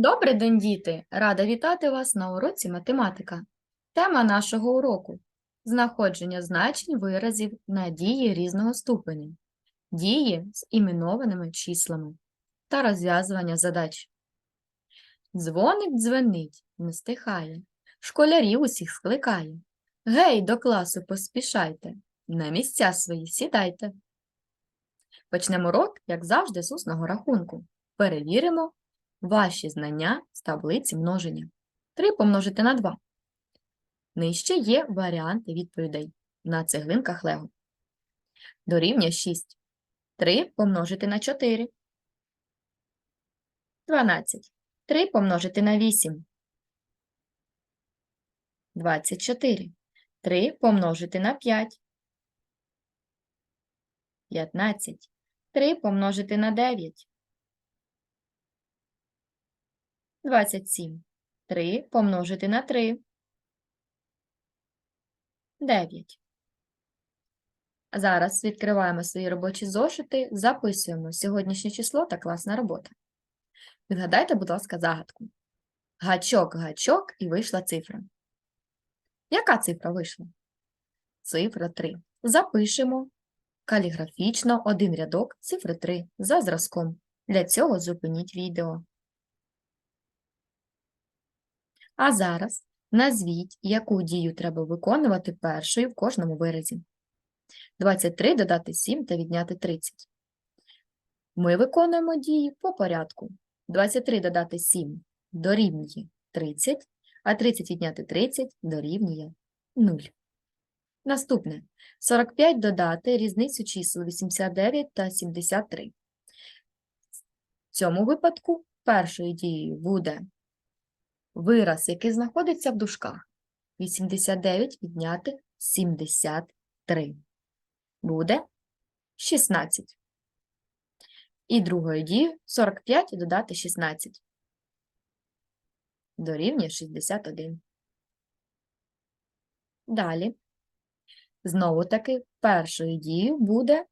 Добрий день, діти! Рада вітати вас на уроці математика. Тема нашого уроку знаходження значень виразів на дії різного ступеню, дії з іменованими числами та розв'язування задач. Дзвоник дзвенить, не стихає, школярів усіх скликає. Гей, до класу поспішайте, на місця свої сідайте. Почнемо урок, як завжди, з усного рахунку. Перевіримо ваші знання з таблиці множення. 3 помножити на 2. Нижче є варіанти відповідей на цеглинках Лего. Дорівнює 6. 3 помножити на 4. 12. 3 помножити на 8. 24. 3 помножити на 5. 15. 3 помножити на 9. 27. 3 помножити на 3. 9. Зараз відкриваємо свої робочі зошити, записуємо сьогоднішнє число та класна робота. Відгадайте, будь ласка, загадку. Гачок, гачок і вийшла цифра. Яка цифра вийшла? Цифра 3. Запишемо каліграфічно один рядок цифри 3 за зразком. Для цього зупиніть відео. А зараз назвіть, яку дію треба виконувати першою в кожному виразі. 23 додати 7 та відняти 30. Ми виконуємо дії по порядку. 23 додати 7 дорівнює 30, а 30 відняти 30 дорівнює 0. Наступне. 45 додати різницю чисел 89 та 73. В цьому випадку першою дією буде вираз, який знаходиться в дужках. 89 відняти 73. Буде 16. І другою дією 45 додати 16. Дорівнює 61. Далі. Знову таки, першою дією буде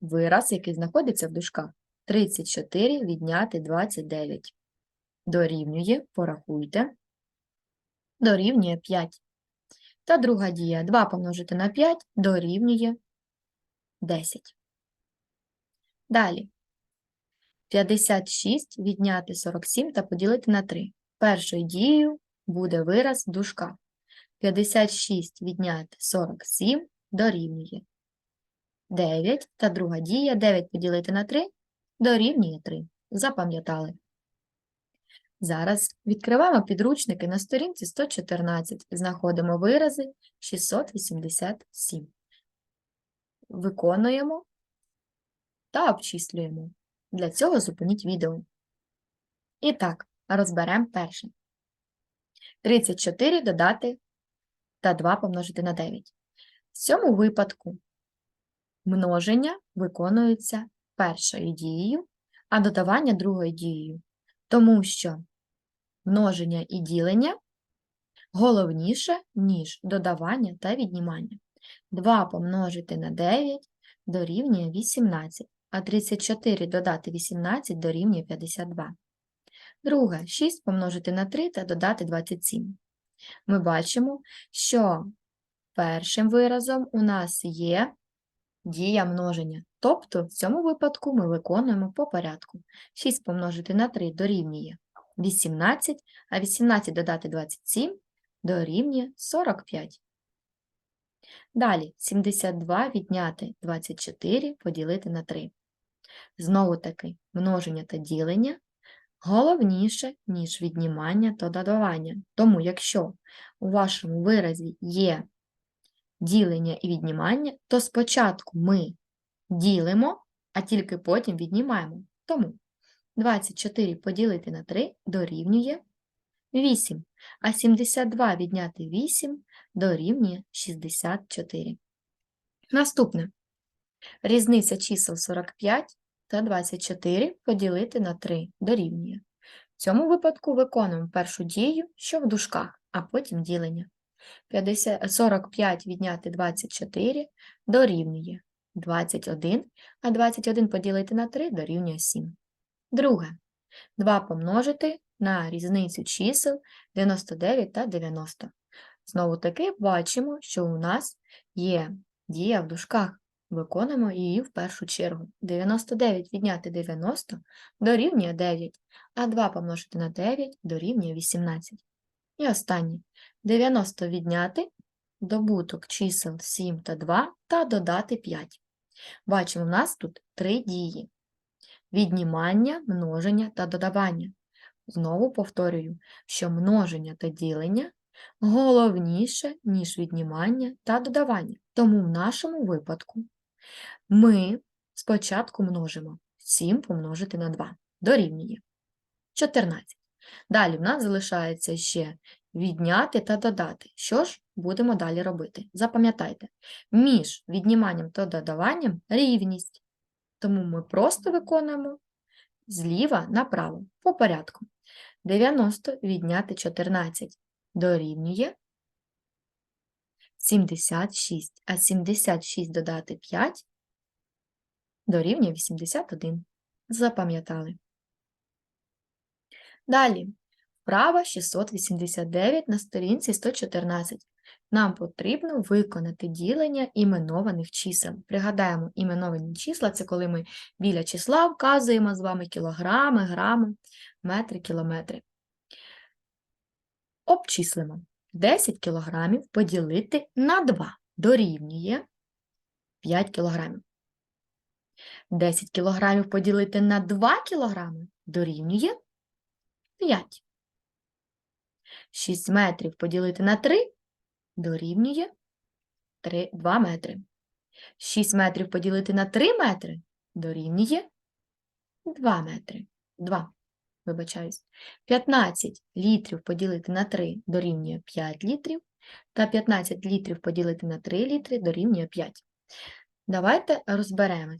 вираз, який знаходиться в дужках. 34 відняти 29 дорівнює, порахуйте, дорівнює 5. Та друга дія 2 помножити на 5 дорівнює 10. Далі. 56 відняти 47 та поділити на 3. Першою дією буде вираз в дужках. 56 відняти 47 дорівнює 9. Та друга дія 9 поділити на 3 дорівнює 3. Запам'ятали. Зараз відкриваємо підручники на сторінці 114, знаходимо вирази 687. Виконуємо та обчислюємо. Для цього зупиніть відео. І так, розберемо перше. 34 додати та 2 помножити на 9. В цьому випадку множення виконується першою дією, а додавання другою дією. Тому що множення і ділення головніше, ніж додавання та віднімання. 2 помножити на 9 дорівнює 18, а 34 додати 18 дорівнює 52. Друге, 6 помножити на 3 та додати 27. Ми бачимо, що першим виразом у нас є дія множення. Тобто в цьому випадку ми виконуємо по порядку. 6 помножити на 3 дорівнює 18, а 18 додати 27 дорівнює 45. Далі 72 відняти 24 поділити на 3. Знову таки множення та ділення головніше, ніж віднімання та додавання. Тому якщо у вашому виразі є ділення і віднімання, то спочатку ми ділимо, а тільки потім віднімаємо. Тому 24 поділити на 3 дорівнює 8, а 72 відняти 8 дорівнює 64. Наступне. Різниця чисел 45 та 24 поділити на 3 дорівнює. В цьому випадку виконуємо першу дію, що в дужках, а потім ділення. 50, 45 відняти 24 дорівнює 21, а 21 поділити на 3 дорівнює 7. Друге. 2 помножити на різницю чисел 99 та 90. Знову таки бачимо, що у нас є дія в дужках. Виконуємо її в першу чергу. 99 відняти 90 дорівнює 9, а 2 помножити на 9 дорівнює 18. І останнє. 90 відняти добуток чисел 7 та 2 та додати 5. Бачимо, у нас тут три дії. Віднімання, множення та додавання. Знову повторюю, що множення та ділення головніше, ніж віднімання та додавання. Тому в нашому випадку ми спочатку множимо 7 помножити на 2 дорівнює 14. Далі в нас залишається ще відняти та додати. Що ж будемо далі робити? Запам'ятайте, між відніманням та додаванням рівність. Тому ми просто виконуємо зліва направо по порядку. 90 відняти 14 дорівнює 76, а 76 додати 5 дорівнює 81. Запам'ятали. Далі. Вправа 689 на сторінці 114. Нам потрібно виконати ділення іменованих чисел. Пригадаємо, іменовані числа це коли ми біля числа вказуємо з вами кілограми, грами, метри, кілометри. Обчислимо. 10 кілограмів поділити на 2 дорівнює 5 кілограмів. 10 кілограмів поділити на 2 кілограми дорівнює 5. 6 метрів поділити на 3 дорівнює 3, 2 метри. 6 метрів поділити на 3 метри дорівнює 2 метри. 2. Вибачаюсь. 15 літрів поділити на 3 дорівнює 5 літрів. Та 15 літрів поділити на 3 літри дорівнює 5. Давайте розберемо,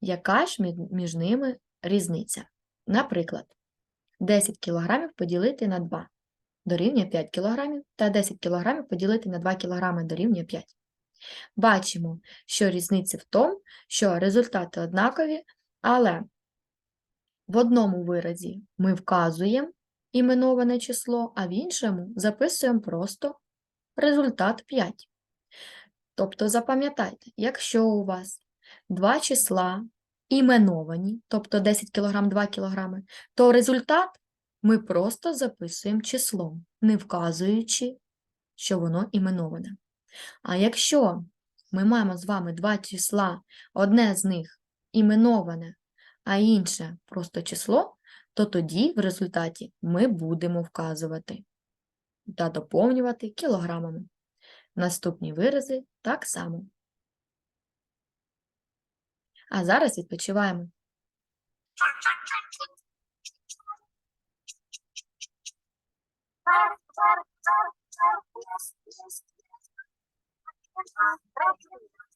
яка ж між ними різниця. Наприклад, 10 кг поділити на 2 дорівнює 5 кг, та 10 кг поділити на 2 кг дорівнює 5. Бачимо, що різниця в тому, що результати однакові, але в одному виразі ми вказуємо іменоване число, а в іншому записуємо просто результат 5. Тобто запам'ятайте, якщо у вас два числа іменовані, тобто 10 кг, 2 кг, то результат ми просто записуємо числом, не вказуючи, що воно іменоване. А якщо ми маємо з вами два числа, одне з них іменоване, а інше просто число, то тоді в результаті ми будемо вказувати та доповнювати кілограмами. Наступні вирази так само. А зараз відпочиваємо. Yes, yes, yes.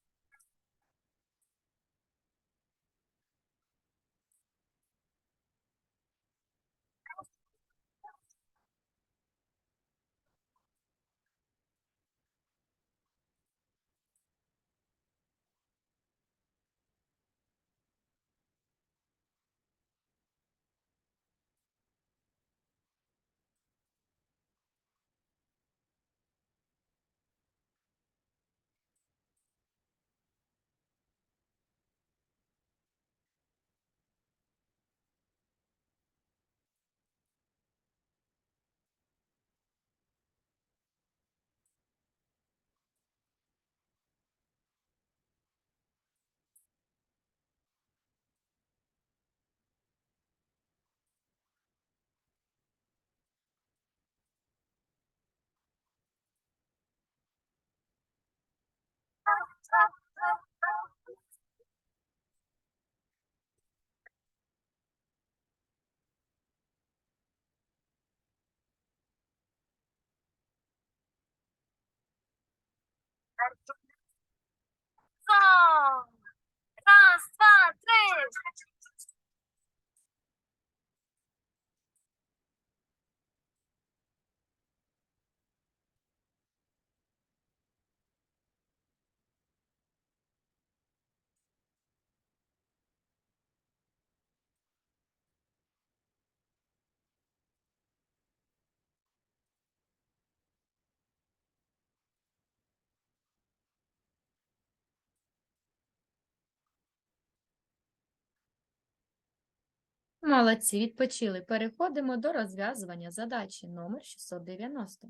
Молодці, відпочили. Переходимо до розв'язування задачі номер 690.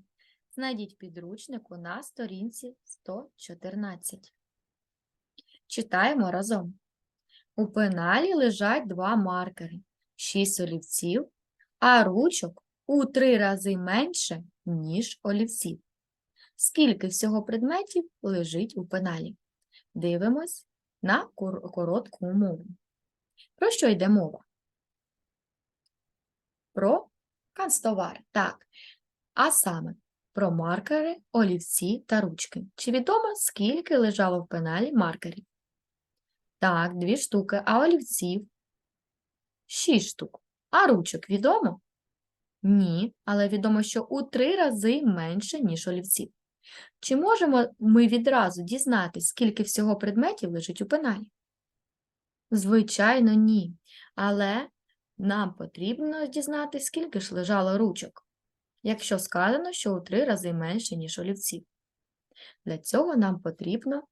Знайдіть підручнику на сторінці 114. Читаємо разом. У пеналі лежать два маркери, 6 олівців, а ручок у три рази менше, ніж олівців. Скільки всього предметів лежить у пеналі? Дивимось на коротку умову. Про що йде мова? Про канцтовар, так. А саме про маркери, олівці та ручки. Чи відомо, скільки лежало в пеналі маркерів? Так, дві штуки, а олівців? Шість штук. А ручок відомо? Ні, але відомо, що у три рази менше, ніж олівців. Чи можемо ми відразу дізнатися, скільки всього предметів лежить у пеналі? Звичайно, ні. Але нам потрібно дізнатися, скільки ж лежало ручок, якщо сказано, що у три рази менше, ніж олівців. Для цього нам потрібно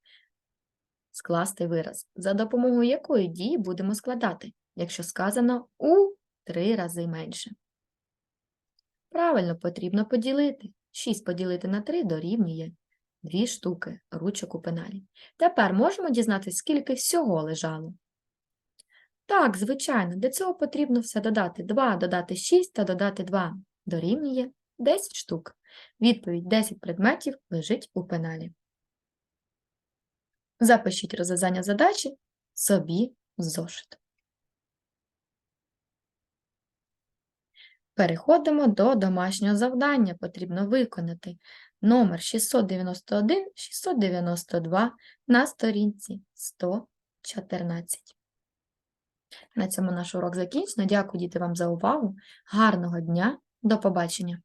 скласти вираз, за допомогою якої дії будемо складати, якщо сказано у три рази менше. Правильно, потрібно поділити. 6 поділити на 3 дорівнює 2 штуки ручок у пеналі. Тепер можемо дізнатися, скільки всього лежало. Так, звичайно, для цього потрібно все додати. 2 додати 6 та додати 2 дорівнює 10 штук. Відповідь 10 предметів лежить у пеналі. Запишіть розв'язання задачі собі в зошит. Переходимо до домашнього завдання. Потрібно виконати номер 691-692 на сторінці 114. На цьому наш урок закінчено. Дякую, діти, вам за увагу. Гарного дня. До побачення.